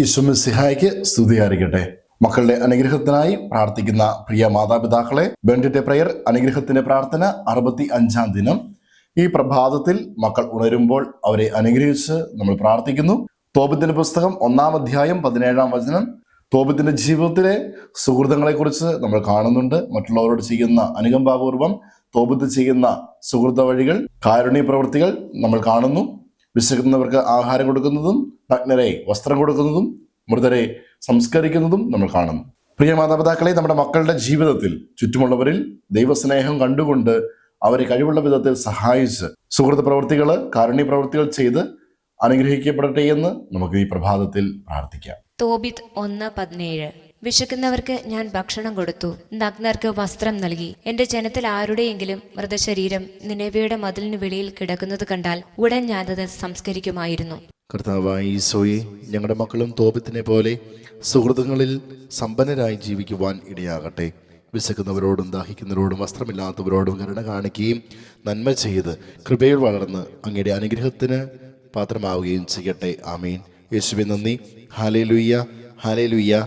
ഈശ്വമിസിഹായ്ക്ക് സ്തുതിയായിരിക്കട്ടെ. മക്കളുടെ അനുഗ്രഹത്തിനായി പ്രാർത്ഥിക്കുന്ന പ്രിയ മാതാപിതാക്കളെ ബെൻഡിന്റെ പ്രയർ അനുഗ്രഹത്തിന്റെ പ്രാർത്ഥന അറുപത്തി അഞ്ചാം ദിനം. ഈ പ്രഭാതത്തിൽ മക്കൾ ഉണരുമ്പോൾ അവരെ അനുഗ്രഹിച്ച് നമ്മൾ പ്രാർത്ഥിക്കുന്നു. തോപത്തിന്റെ പുസ്തകം ഒന്നാം അധ്യായം പതിനേഴാം വചനം. തോപത്തിന്റെ ജീവിതത്തിലെ സുഹൃത്തുക്കളെക്കുറിച്ച് നമ്മൾ കാണുന്നുണ്ട്. മറ്റുള്ളവരോട് ചെയ്യുന്ന അനുകമ്പാപൂർവം തോപത്ത് ചെയ്യുന്ന സുഹൃത്ത വഴികൾ കാരുണ്യ പ്രവൃത്തികൾ നമ്മൾ കാണുന്നു. വിശക്കുന്നവർക്ക് ആഹാരം കൊടുക്കുന്നതും നഗ്നരെ വസ്ത്രം കൊടുക്കുന്നതും മൃതരെ സംസ്കരിക്കുന്നതും നമ്മൾ കാണുന്നു പ്രിയ മാതാപിതാക്കളെ നമ്മുടെ മക്കളുടെ ജീവിതത്തിൽ ചുറ്റുമുള്ളവരിൽ ദൈവസ്നേഹം കണ്ടുകൊണ്ട് അവരെ കഴിവുള്ള വിധത്തിൽ സഹായിച്ച് സുഹൃത്ത് പ്രവൃത്തികൾ കാരുണ്യ പ്രവൃത്തികൾ ചെയ്ത് അനുഗ്രഹിക്കപ്പെടട്ടെ എന്ന് നമുക്ക് ഈ പ്രഭാതത്തിൽ പ്രാർത്ഥിക്കാം. തോബിത് ഒന്ന് പതിനേഴ്. വിശക്കുന്നവർക്ക് ഞാൻ ഭക്ഷണം കൊടുത്തു. നഗ്നർക്ക് വസ്ത്രം നൽകി. എന്റെ ജനത്തിൽ ആരുടെയെങ്കിലും മൃതശരീരം നിലവയുടെ മതിലിന് വെളിയിൽ കിടക്കുന്നത് കണ്ടാൽ ഉടൻ ഞാനത് സംസ്കരിക്കുമായിരുന്നു. കർത്താവായ ഞങ്ങളുടെ മക്കളും തോപത്തിനെ പോലെ സുഹൃത്തുക്കളിൽ സമ്പന്നരായി ജീവിക്കുവാൻ ഇടയാകട്ടെ. വിശക്കുന്നവരോടും ദാഹിക്കുന്നവരോടും വസ്ത്രമില്ലാത്തവരോടും കരുണ കാണിക്കുകയും നന്മ ചെയ്ത് കൃപയിൽ വളർന്ന് അങ്ങയുടെ അനുഗ്രഹത്തിന് പാത്രമാവുകയും ചെയ്യട്ടെ. ആമീൻ. യേശുവെ നന്ദി. ഹാലേ ലുയ്യ ഹാലേ ലുയ്യ